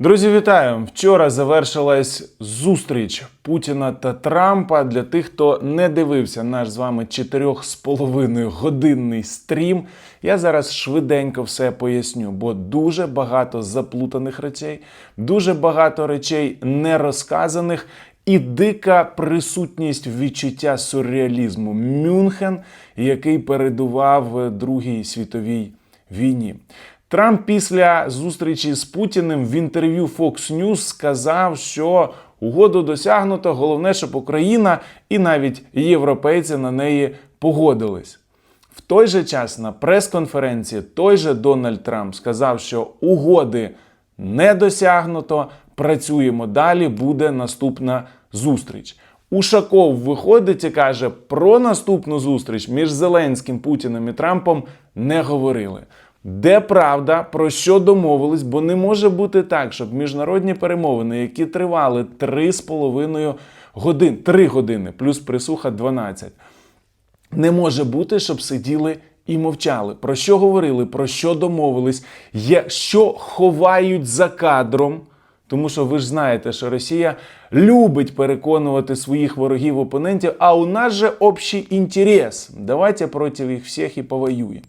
Друзі, вітаю! Вчора завершилась зустріч Путіна та Трампа. Для тих, хто не дивився наш з вами 4,5 годинний стрім. Я зараз швиденько все поясню, бо дуже багато заплутаних речей, дуже багато речей не розказаних. І дика присутність відчуття сюрреалізму Мюнхен, який передував Другій світовій війні. Трамп після зустрічі з Путіним в інтерв'ю Fox News сказав, що угоду досягнуто, головне, щоб Україна і навіть європейці на неї погодились. В той же час на прес-конференції той же Дональд Трамп сказав, що угоди не досягнуто, працюємо далі, буде наступна зустріч. Ушаков виходить і каже, про наступну зустріч між Зеленським, Путіним і Трампом не говорили. Де правда, про що домовились, бо не може бути так, щоб міжнародні перемовини, які тривали 3,5 години, 3 години, плюс присуха 12, не може бути, щоб сиділи і мовчали. Про що говорили, про що домовились, є, що ховають за кадром. Тому що ви ж знаєте, що Росія любить переконувати своїх ворогів опонентів, а у нас же общий інтерес. Давайте проти їх всіх і повоюємо.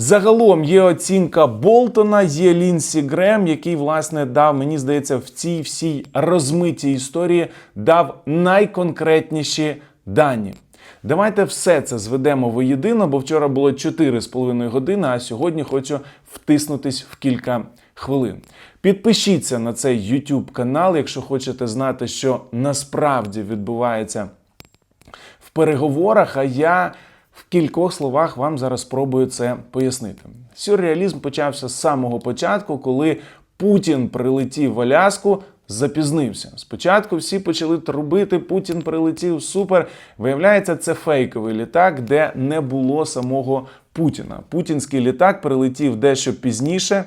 Загалом є оцінка Болтона, є Лінсі Грем, який, власне, дав, мені здається, в цій всій розмитій історії дав найконкретніші дані. Давайте все це зведемо воєдино, бо вчора було 4,5 години, а сьогодні хочу втиснутись в кілька хвилин. Підпишіться на цей YouTube канал, якщо хочете знати, що насправді відбувається в переговорах. А я в кількох словах вам зараз спробую це пояснити. Сюрреалізм почався з самого початку, коли Путін прилетів в Аляску. Запізнився. Спочатку всі почали трубити, Путін прилетів супер. Виявляється, це фейковий літак, де не було самого Путіна. Путінський літак прилетів дещо пізніше.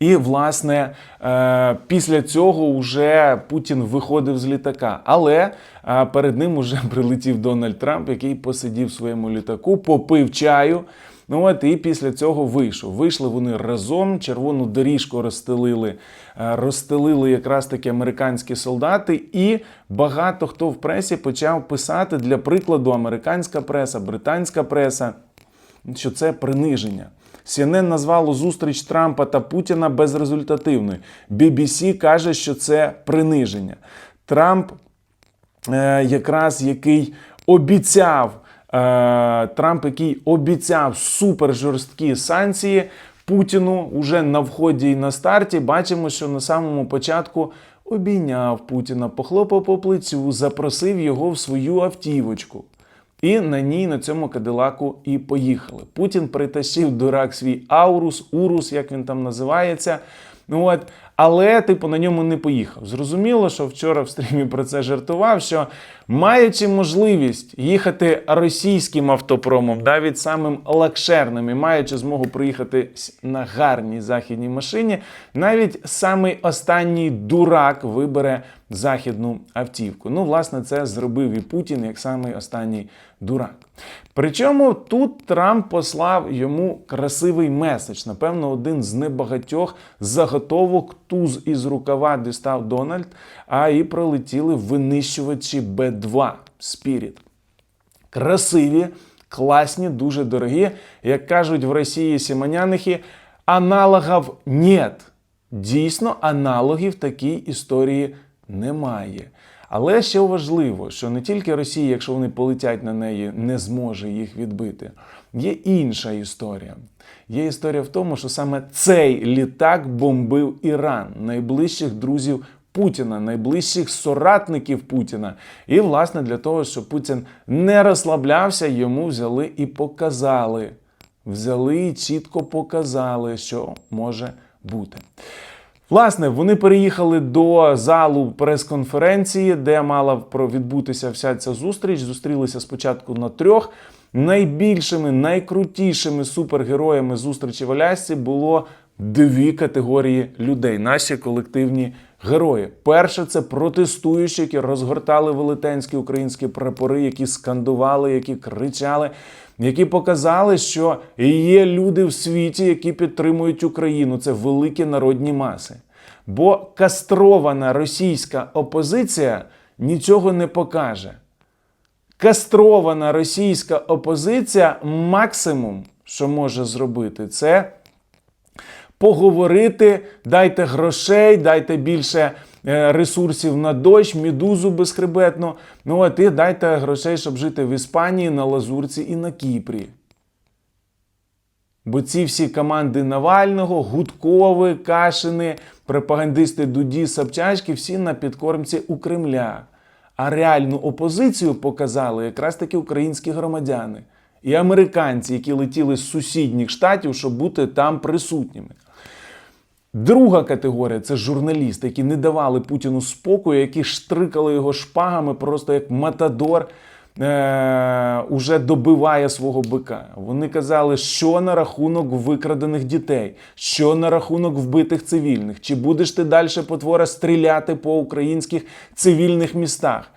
І, власне, е, після цього вже Путін виходив з літака. Але е, перед ним уже прилетів Дональд Трамп, який посидів в своєму літаку, попив чаю. Ну от і після цього вийшов. Вийшли вони разом, червону доріжку розстелили, е, розстелили якраз таки американські солдати, і багато хто в пресі почав писати для прикладу американська преса, британська преса, що це приниження. CNN назвало зустріч Трампа та Путіна безрезультативною. BBC каже, що це приниження. Трамп, е, якраз який обіцяв, е, Трамп, який обіцяв супер жорсткі санкції Путіну уже на вході і на старті, бачимо, що на самому початку обійняв Путіна, похлопав по плечу, запросив його в свою автівочку. І на ній на цьому кадилаку і поїхали. Путін притащив дурак свій аурус, урус, як він там називається. Ну от, але, типу, на ньому не поїхав. Зрозуміло, що вчора в стрімі про це жартував. Що маючи можливість їхати російським автопромом, навіть самим лакшерним, і маючи змогу приїхати на гарній західній машині, навіть самий останній дурак вибере західну автівку. Ну, власне, це зробив і Путін як самий останній дурак. Причому тут Трамп послав йому красивий меседж. Напевно, один з небагатьох заготовок туз із рукава дістав Дональд, а і пролетіли винищувачі Б2 Spirit. Красиві, класні, дуже дорогі. Як кажуть в Росії сімонянихи, аналогів нет. Дійсно, аналогів такій історії немає. Але ще важливо, що не тільки Росія, якщо вони полетять на неї, не зможе їх відбити. Є інша історія. Є історія в тому, що саме цей літак бомбив Іран, найближчих друзів Путіна, найближчих соратників Путіна. І, власне, для того, щоб Путін не розслаблявся, йому взяли і показали. Взяли і чітко показали, що може бути. Власне, вони переїхали до залу прес-конференції, де мала відбутися вся ця зустріч. Зустрілися спочатку на трьох. Найбільшими, найкрутішими супергероями зустрічі в Алясці було дві категорії людей, наші колективні герої. Перше це протестуючі, які розгортали велетенські українські прапори, які скандували, які кричали, які показали, що є люди в світі, які підтримують Україну. Це великі народні маси. Бо кастрована російська опозиція нічого не покаже. Кастрована російська опозиція максимум, що може зробити, це поговорити, дайте грошей, дайте більше е, ресурсів на дощ, медузу безхребетну. Ну от і дайте грошей, щоб жити в Іспанії, на Лазурці і на Кіпрі. Бо ці всі команди Навального, Гудкови, Кашини, пропагандисти Дуді, Собчачки, всі на підкормці у Кремля. А реальну опозицію показали якраз таки українські громадяни і американці, які летіли з сусідніх штатів, щоб бути там присутніми. Друга категорія це журналісти, які не давали Путіну спокою, які штрикали його шпагами, просто як Матадор е- уже добиває свого бика. Вони казали, що на рахунок викрадених дітей, що на рахунок вбитих цивільних, чи будеш ти далі потвора стріляти по українських цивільних містах.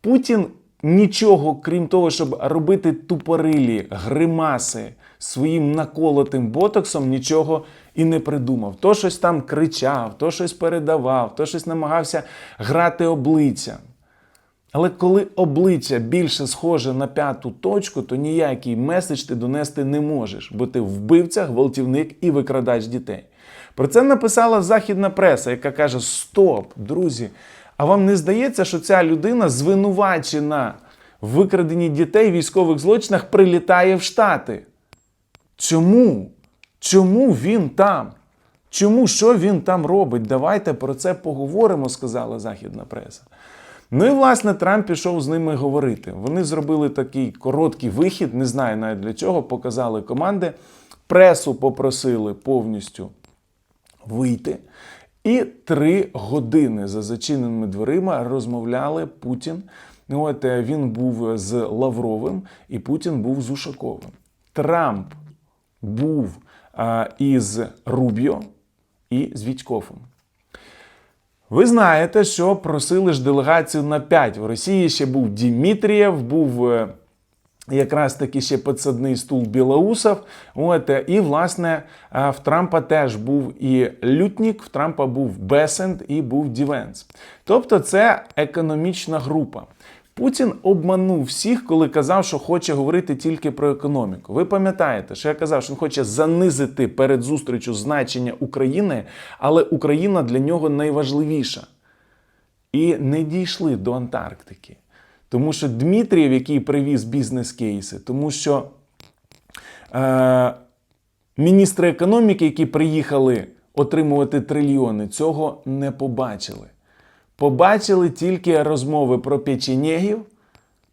Путін нічого, крім того, щоб робити тупорилі, гримаси своїм наколотим ботоксом, нічого і не придумав. То щось там кричав, то щось передавав, то щось намагався грати обличчям. Але коли обличчя більше схоже на п'яту точку, то ніякий меседж ти донести не можеш, бо ти вбивця, гвалтівник і викрадач дітей. Про це написала західна преса, яка каже: Стоп, друзі! А вам не здається, що ця людина звинувачена в викраденні дітей в військових злочинах прилітає в Штати? Чому? Чому він там? Чому що він там робить? Давайте про це поговоримо, сказала західна преса. Ну і власне Трамп пішов з ними говорити. Вони зробили такий короткий вихід, не знаю навіть для чого, показали команди. Пресу попросили повністю вийти. І три години за зачиненими дверима розмовляли Путін. Ну, От е, він був з Лавровим, і Путін був з Ушаковим. Трамп був а, із Рубіо і з Вітьковим. Ви знаєте, що просили ж делегацію на 5. В Росії ще був Дімітрієв, був е, якраз таки ще підсадний стул Білоусов. От, е, і, власне, е, в Трампа теж був і Лютнік, в Трампа був Бесенд і був Дівенс. Тобто це економічна група. Путін обманув всіх, коли казав, що хоче говорити тільки про економіку. Ви пам'ятаєте, що я казав, що він хоче занизити перед зустрічю значення України, але Україна для нього найважливіша. І не дійшли до Антарктики. Тому що Дмитрієв, який привіз бізнес-кейси, тому що е, міністри економіки, які приїхали отримувати трильйони, цього не побачили. Побачили тільки розмови про печенєгів,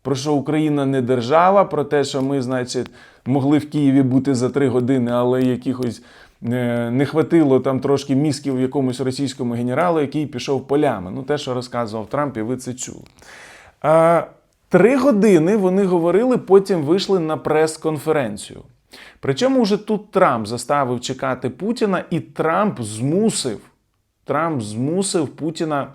про що Україна не держава, про те, що ми, значить, могли в Києві бути за три години, але якихось е, не хватило там трошки мізків якомусь російському генералу, який пішов полями. Ну, те, що розказував Трамп, і ви це чули. А, Три години вони говорили, потім вийшли на прес-конференцію. Причому вже тут Трамп заставив чекати Путіна, і Трамп змусив, Трамп змусив Путіна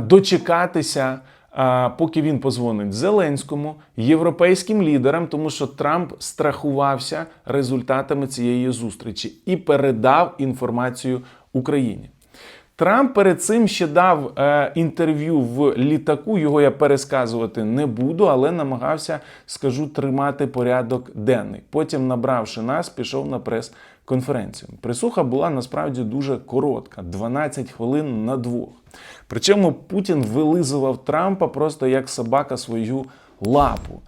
дочекатися, е, поки він позвонить Зеленському, європейським лідерам, тому що Трамп страхувався результатами цієї зустрічі і передав інформацію Україні. Трамп перед цим ще дав е, інтерв'ю в літаку. Його я пересказувати не буду, але намагався, скажу, тримати порядок денний. Потім, набравши нас, пішов на прес-конференцію. Присуха була насправді дуже коротка 12 хвилин на двох. Причому Путін вилизував Трампа просто як собака свою лапу.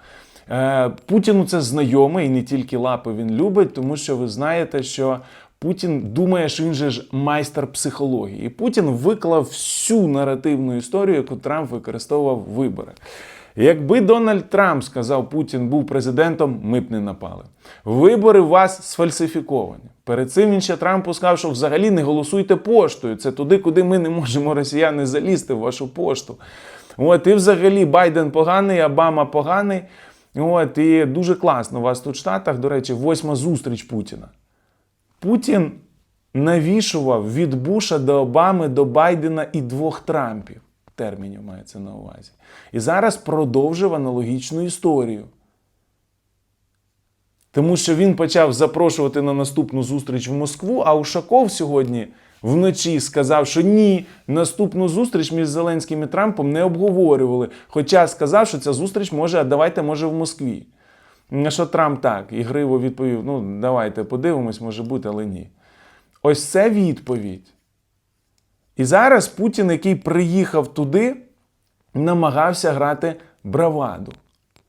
Е, Путіну це знайоме і не тільки лапи він любить, тому що ви знаєте, що Путін думає, що він же ж майстер психології. І Путін виклав всю наративну історію, яку Трамп використовував в виборах. Якби Дональд Трамп сказав, Путін був президентом, ми б не напали. Вибори у вас сфальсифіковані. Перед цим він ще Трампу сказав, що взагалі не голосуйте поштою. Це туди, куди ми не можемо росіяни залізти в вашу пошту. От, і взагалі Байден поганий, Обама поганий. От, і дуже класно у вас тут в Штатах, до речі, восьма зустріч Путіна. Путін навішував від Буша до Обами, до Байдена і двох Трампів. Термінів мається на увазі. І зараз продовжив аналогічну історію. Тому що він почав запрошувати на наступну зустріч в Москву, а Ушаков сьогодні Вночі сказав, що ні, наступну зустріч між Зеленським і Трампом не обговорювали. Хоча сказав, що ця зустріч може, а давайте, може, в Москві. На що Трамп так? І Гриво відповів: ну, давайте подивимось, може бути, але ні. Ось це відповідь. І зараз Путін, який приїхав туди, намагався грати браваду.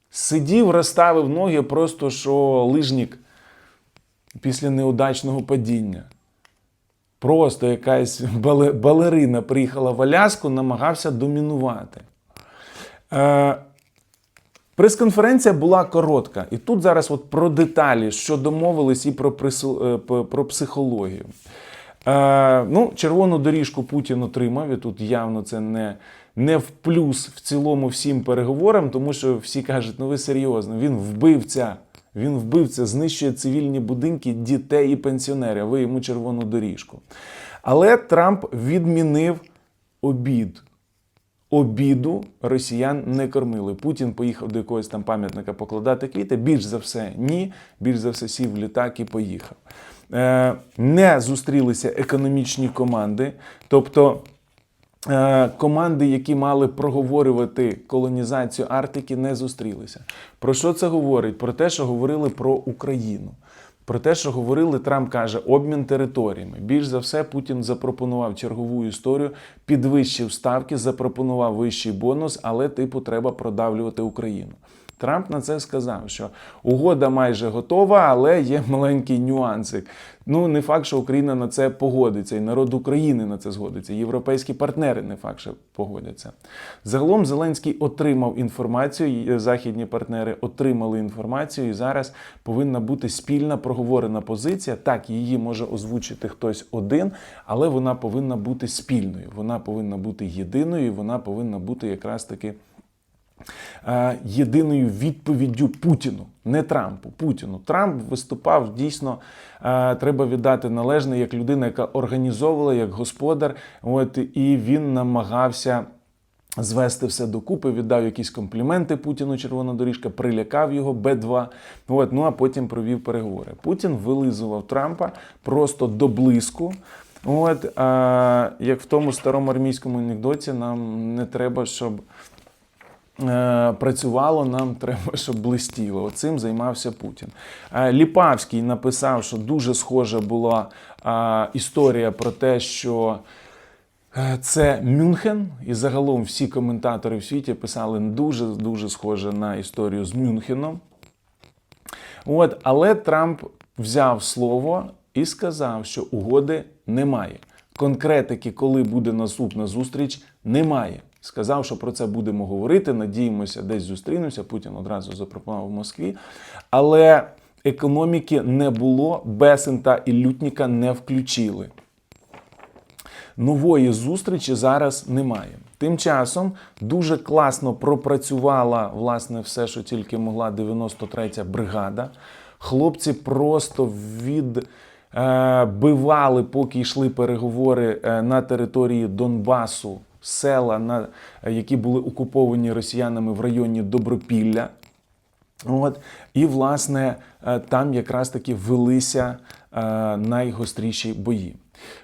Сидів, розставив ноги, просто що лижник після неудачного падіння. Просто якась балерина приїхала в Аляску, намагався домінувати. Е, Прес-конференція була коротка, і тут зараз от про деталі, що домовились, і про, е, про психологію. Е, ну, червону доріжку Путін отримав, і тут явно це не, не в плюс в цілому всім переговорам, тому що всі кажуть, ну ви серйозно, він вбивця. Він вбивця, знищує цивільні будинки, дітей і пенсіонерів. а Ви йому червону доріжку. Але Трамп відмінив обід обіду росіян не кормили. Путін поїхав до якогось там пам'ятника покладати квіти. Більш за все, ні. Більш за все сів літак і поїхав. Е, не зустрілися економічні команди, тобто. Е, Команди, які мали проговорювати колонізацію Арктики, не зустрілися. Про що це говорить? Про те, що говорили про Україну. Про те, що говорили, Трамп каже, обмін територіями. Більш за все, Путін запропонував чергову історію, підвищив ставки, запропонував вищий бонус, але типу треба продавлювати Україну. Трамп на це сказав, що угода майже готова, але є маленький нюансик. Ну, не факт, що Україна на це погодиться, і народ України на це згодиться. Європейські партнери не факт, що погодяться. Загалом Зеленський отримав інформацію, і західні партнери отримали інформацію, і зараз повинна бути спільна проговорена позиція. Так, її може озвучити хтось один, але вона повинна бути спільною. Вона повинна бути єдиною, вона повинна бути якраз таки е, єдиною відповіддю Путіну, не Трампу. Путіну. Трамп виступав дійсно, е, треба віддати належне як людина, яка організовувала як господар. От і він намагався. Звести все докупи, віддав якісь компліменти Путіну червона доріжка, прилякав його Б2. От, ну а потім провів переговори. Путін вилизував Трампа просто до блиску. От, а, як в тому старому армійському анекдоті, нам не треба, щоб е, працювало, нам треба, щоб блистіло. Оцим займався Путін. Е, Ліпавський написав, що дуже схожа була е, історія про те, що. Е, Це Мюнхен, і загалом всі коментатори в світі писали дуже дуже схоже на історію з Мюнхеном. От, але Трамп взяв слово і сказав, що угоди немає. Конкретики, коли буде наступна зустріч, немає. Сказав, що про це будемо говорити. Надіємося, десь зустрінемося. Путін одразу запропонував в Москві. Але економіки не було, Бесента і Лютніка не включили нової зустрічі зараз немає. Тим часом дуже класно пропрацювала власне все, що тільки могла 93-я бригада. Хлопці просто відбивали, поки йшли переговори е, на території Донбасу, села, на, які були окуповані росіянами в районі Добропілля. От, і, власне, е, там якраз таки велися е, найгостріші бої.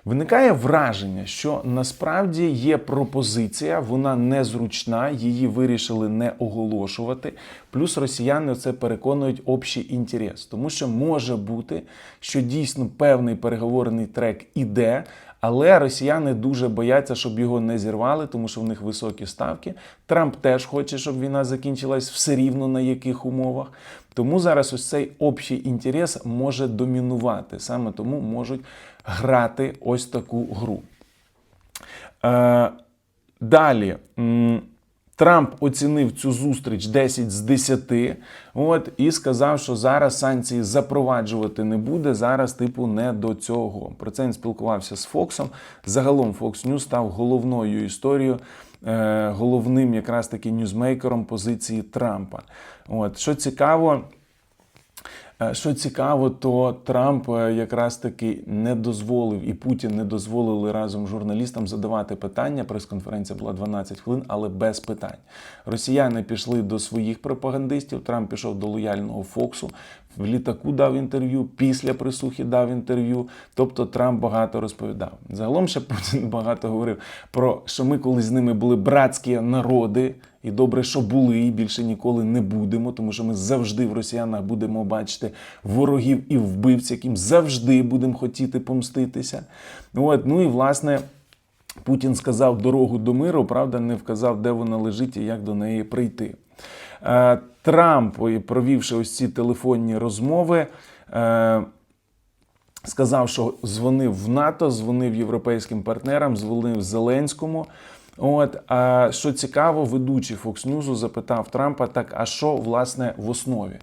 Виникає враження, що насправді є пропозиція, вона незручна, її вирішили не оголошувати. Плюс росіяни це переконують общий інтерес, тому що може бути, що дійсно певний переговорний трек іде. Але росіяни дуже бояться, щоб його не зірвали, тому що в них високі ставки. Трамп теж хоче, щоб війна закінчилась все рівно на яких умовах. Тому зараз ось цей общий інтерес може домінувати. Саме тому можуть грати ось таку гру. Е, далі. Трамп оцінив цю зустріч 10 з 10, от, і сказав, що зараз санкції запроваджувати не буде. Зараз, типу, не до цього. Про це він спілкувався з Фоксом. Загалом Fox News став головною історією, е, головним якраз таки ньюзмейкером позиції Трампа. От, що цікаво. Е, Що цікаво, то Трамп е, якраз таки не дозволив і Путін не дозволили разом журналістам задавати питання. Прес-конференція була 12 хвилин, але без питань. Росіяни пішли до своїх пропагандистів. Трамп пішов до лояльного Фоксу. в літаку дав інтерв'ю, після присухи дав інтерв'ю. Тобто Трамп багато розповідав. Загалом ще Путін багато говорив про що ми колись з ними були братські народи, і добре, що були, і більше ніколи не будемо, тому що ми завжди в росіянах будемо бачити ворогів і вбивць, яким завжди будемо хотіти помститися. От, ну і власне. Путін сказав дорогу до миру, правда, не вказав, де вона лежить і як до неї прийти. Е, Трамп, провівши ось ці телефонні розмови, е, сказав, що дзвонив в НАТО, дзвонив європейським партнерам, дзвонив Зеленському. От, а що цікаво, ведучий Fox News запитав Трампа: так, а що власне в основі?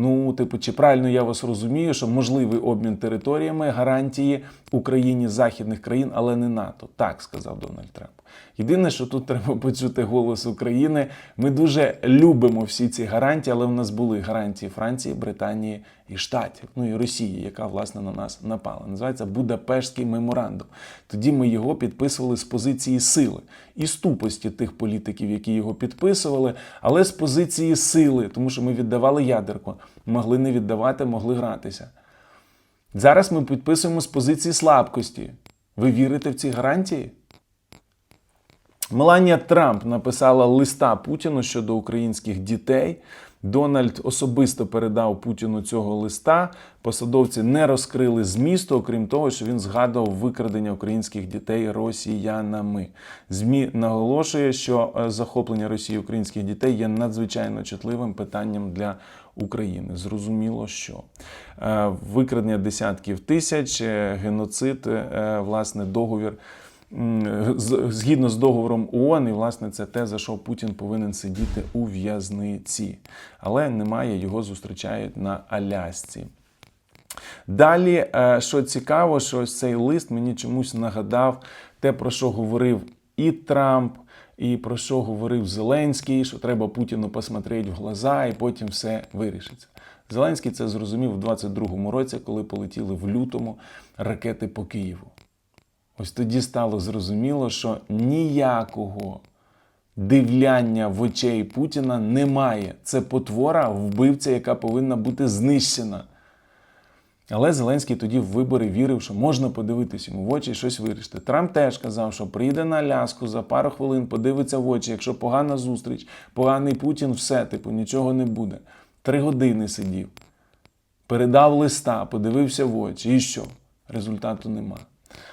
Ну, типу, чи правильно я вас розумію, що можливий обмін територіями гарантії Україні західних країн, але не НАТО? Так сказав Дональд Трамп. Єдине, що тут треба почути голос України. Ми дуже любимо всі ці гарантії, але в нас були гарантії Франції, Британії і Штатів, ну і Росії, яка власне на нас напала. Називається Будапештський меморандум. Тоді ми його підписували з позиції сили і ступості тих політиків, які його підписували, але з позиції сили, тому що ми віддавали ядерку, могли не віддавати, могли гратися. Зараз ми підписуємо з позиції слабкості. Ви вірите в ці гарантії? Меланія Трамп написала листа Путіну щодо українських дітей. Дональд особисто передав Путіну цього листа. Посадовці не розкрили змісту, окрім того, що він згадував викрадення українських дітей росіянами. ЗМІ наголошує, що е, захоплення Росії українських дітей є надзвичайно чутливим питанням для України. Зрозуміло, що Е, викрадення десятків тисяч, е, геноцид, е, власне, договір. Згідно з договором ООН, і власне це те, за що Путін повинен сидіти у в'язниці. Але немає, його зустрічають на Алясці. Далі, що цікаво, що ось цей лист мені чомусь нагадав те, про що говорив і Трамп, і про що говорив Зеленський, що треба Путіну посмотрети в глаза, і потім все вирішиться. Зеленський це зрозумів у 22-му році, коли полетіли в лютому ракети по Києву. Ось тоді стало зрозуміло, що ніякого дивляння в очей Путіна немає. Це потвора, вбивця, яка повинна бути знищена. Але Зеленський тоді в вибори вірив, що можна подивитись йому в очі і щось вирішити. Трамп теж казав, що прийде на Аляску за пару хвилин, подивиться в очі. Якщо погана зустріч, поганий Путін, все, типу, нічого не буде. Три години сидів, передав листа, подивився в очі. І що? Результату нема.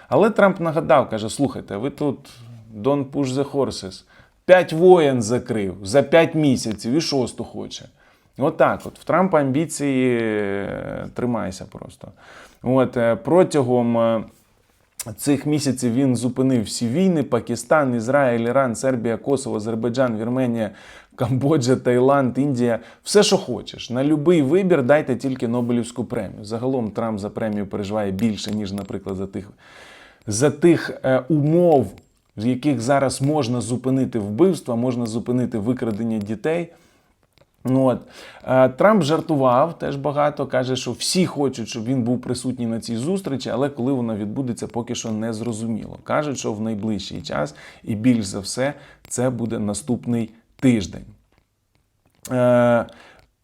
Але Трамп нагадав, каже: слухайте, ви тут don't push the horses. П'ять воєн закрив за п'ять місяців і шосту хоче. Отак, от, в Трампа амбіції е, тримайся просто. От, е, протягом е, цих місяців він зупинив всі війни: Пакистан, Ізраїль, Іран, Сербія, Косово, Азербайджан, Вірменія, Камбоджа, Таїланд, Індія. Все, що хочеш. На будь-який вибір дайте тільки Нобелівську премію. Загалом Трамп за премію переживає більше, ніж, наприклад, за тих, за тих умов, в яких зараз можна зупинити вбивства, можна зупинити викрадення дітей. Ну, от. Е, Трамп жартував теж багато, каже, що всі хочуть, щоб він був присутній на цій зустрічі, але коли вона відбудеться, поки що не зрозуміло. Кажуть, що в найближчий час, і більш за все, це буде наступний тиждень. Е,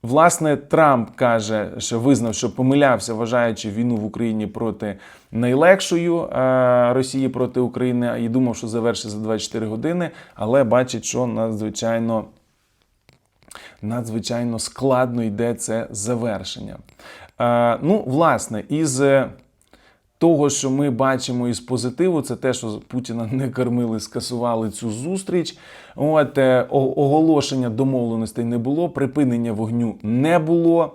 Власне, Трамп каже, що визнав, що помилявся, вважаючи війну в Україні проти найлегшою е, Росії проти України, і думав, що завершить за 24 години, але бачить, що надзвичайно надзвичайно складно йде це завершення. Е, ну, власне, із е, того, що ми бачимо із позитиву, це те, що Путіна не кормили, скасували цю зустріч. От е, оголошення домовленостей не було, припинення вогню не було.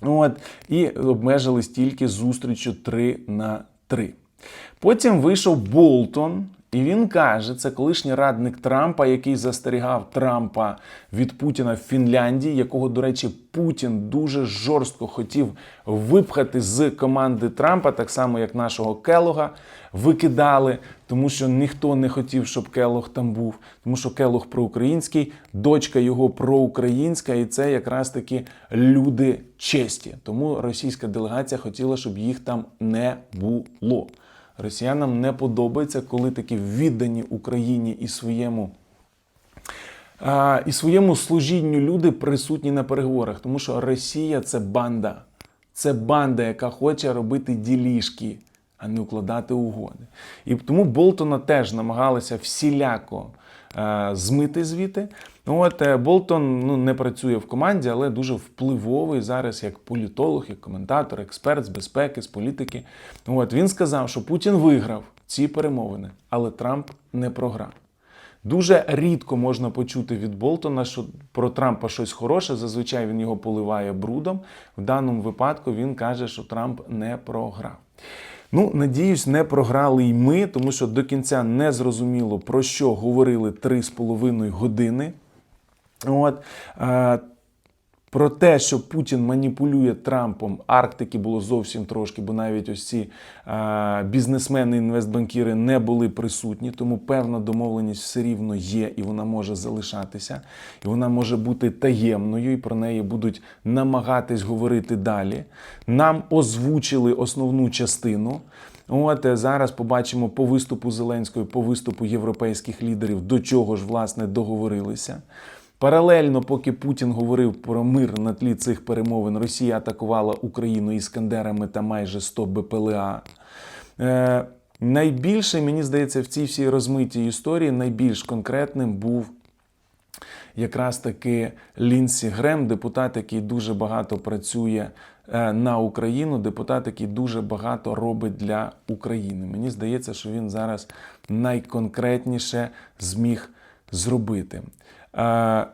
От, і обмежились тільки зустрічю 3 на 3. Потім вийшов Болтон, і він каже: це колишній радник Трампа, який застерігав Трампа від Путіна в Фінляндії, якого, до речі, Путін дуже жорстко хотів випхати з команди Трампа, так само як нашого Келога викидали, тому що ніхто не хотів, щоб Келог там був, тому що Келог проукраїнський, дочка його проукраїнська, і це якраз таки люди честі. Тому російська делегація хотіла, щоб їх там не було. Росіянам не подобається, коли такі віддані Україні і своєму а, і своєму служінню люди присутні на переговорах, тому що Росія це банда. Це банда, яка хоче робити ділішки, а не укладати угоди. І тому Болтона теж намагалися всіляко змити звідти. От е, Болтон ну, не працює в команді, але дуже впливовий зараз як політолог, як коментатор, експерт з безпеки, з політики. От він сказав, що Путін виграв ці перемовини, але Трамп не програв. Дуже рідко можна почути від Болтона, що про Трампа щось хороше. Зазвичай він його поливає брудом. В даному випадку він каже, що Трамп не програв. Ну, надіюсь, не програли й ми, тому що до кінця не зрозуміло, про що говорили 3,5 години. От, е, про те, що Путін маніпулює Трампом, Арктики було зовсім трошки, бо навіть ось ці е, бізнесмени, інвестбанкіри не були присутні, тому певна домовленість все рівно є, і вона може залишатися, і вона може бути таємною, і про неї будуть намагатись говорити далі. Нам озвучили основну частину. От е, зараз побачимо по виступу Зеленської, по виступу європейських лідерів, до чого ж власне договорилися. Паралельно, поки Путін говорив про мир на тлі цих перемовин, Росія атакувала Україну іскандерами та майже 100 БПЛА. Е, найбільше, мені здається, в цій всій розмитій історії найбільш конкретним був якраз таки Лінсі Грем, депутат, який дуже багато працює е, на Україну, депутат, який дуже багато робить для України. Мені здається, що він зараз найконкретніше зміг зробити. Е,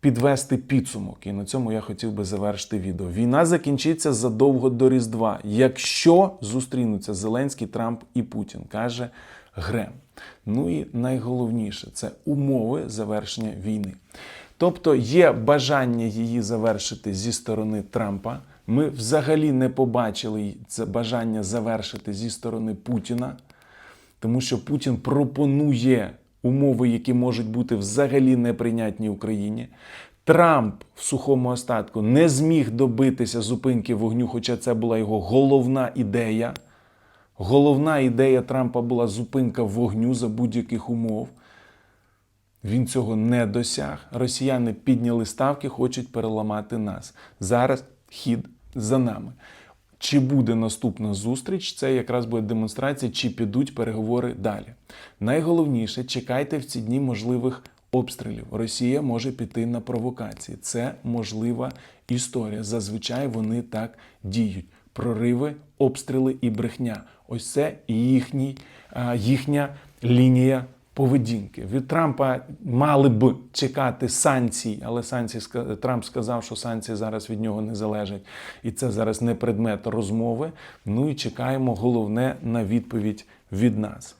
Підвести підсумок, і на цьому я хотів би завершити відео. Війна закінчиться задовго до Різдва, якщо зустрінуться Зеленський, Трамп і Путін, каже Грем. Ну і найголовніше це умови завершення війни. Тобто є бажання її завершити зі сторони Трампа. Ми взагалі не побачили це бажання завершити зі сторони Путіна, тому що Путін пропонує умови, які можуть бути взагалі неприйнятні Україні. Трамп в сухому остатку не зміг добитися зупинки вогню, хоча це була його головна ідея. Головна ідея Трампа була зупинка вогню за будь-яких умов. Він цього не досяг. Росіяни підняли ставки, хочуть переламати нас. Зараз хід за нами. Чи буде наступна зустріч? Це якраз буде демонстрація, чи підуть переговори далі. Найголовніше чекайте в ці дні можливих обстрілів. Росія може піти на провокації. Це можлива історія. Зазвичай вони так діють. Прориви, обстріли і брехня. Ось це їхній, їхня лінія поведінки. Від Трампа мали б чекати санкцій, але санкції Трамп сказав, що санкції зараз від нього не залежать, і це зараз не предмет розмови. Ну і чекаємо головне на відповідь від нас.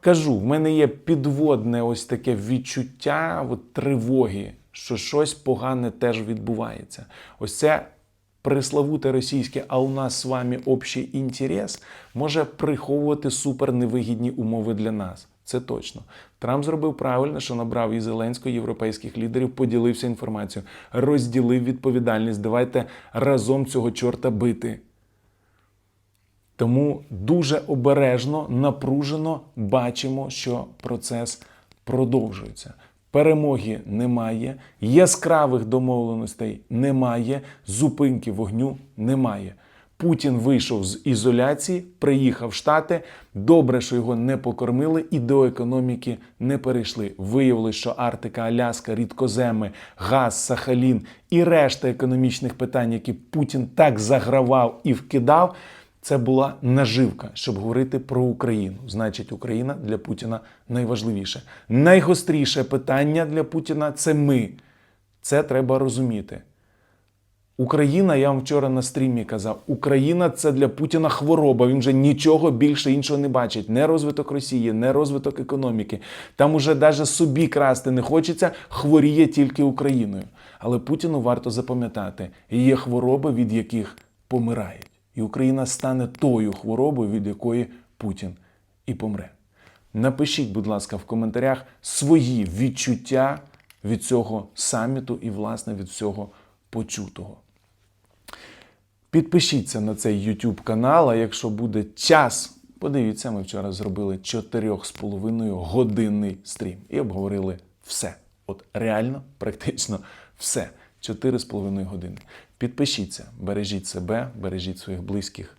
Кажу, в мене є підводне ось таке відчуття от, тривоги, що щось погане теж відбувається. Ось це преславуте російське, а у нас з вами общий інтерес може приховувати суперневигідні умови для нас. Це точно. Трамп зробив правильно, що набрав і Зеленського, європейських лідерів, поділився інформацією, розділив відповідальність. Давайте разом цього чорта бити. Тому дуже обережно, напружено бачимо, що процес продовжується. Перемоги немає, яскравих домовленостей немає, зупинки вогню немає. Путін вийшов з ізоляції, приїхав в Штати. Добре, що його не покормили і до економіки не перейшли. Виявилось, що Арктика, Аляска, рідкоземи, газ, Сахалін і решта економічних питань, які Путін так загравав і вкидав, це була наживка, щоб говорити про Україну. Значить, Україна для Путіна найважливіше. Найгостріше питання для Путіна це ми. Це треба розуміти. Україна, я вам вчора на стрімі казав, Україна це для Путіна хвороба. Він вже нічого більше іншого не бачить. Не розвиток Росії, не розвиток економіки. Там уже навіть собі красти не хочеться, хворіє тільки Україною. Але Путіну варто запам'ятати, є хвороби, від яких помирають. І Україна стане тою хворобою, від якої Путін і помре. Напишіть, будь ласка, в коментарях свої відчуття від цього саміту і, власне, від всього почутого. Підпишіться на цей YouTube канал, а якщо буде час, подивіться, ми вчора зробили 4,5 годинний стрім і обговорили все. От реально, практично все. 4,5 години. Підпишіться, бережіть себе, бережіть своїх близьких.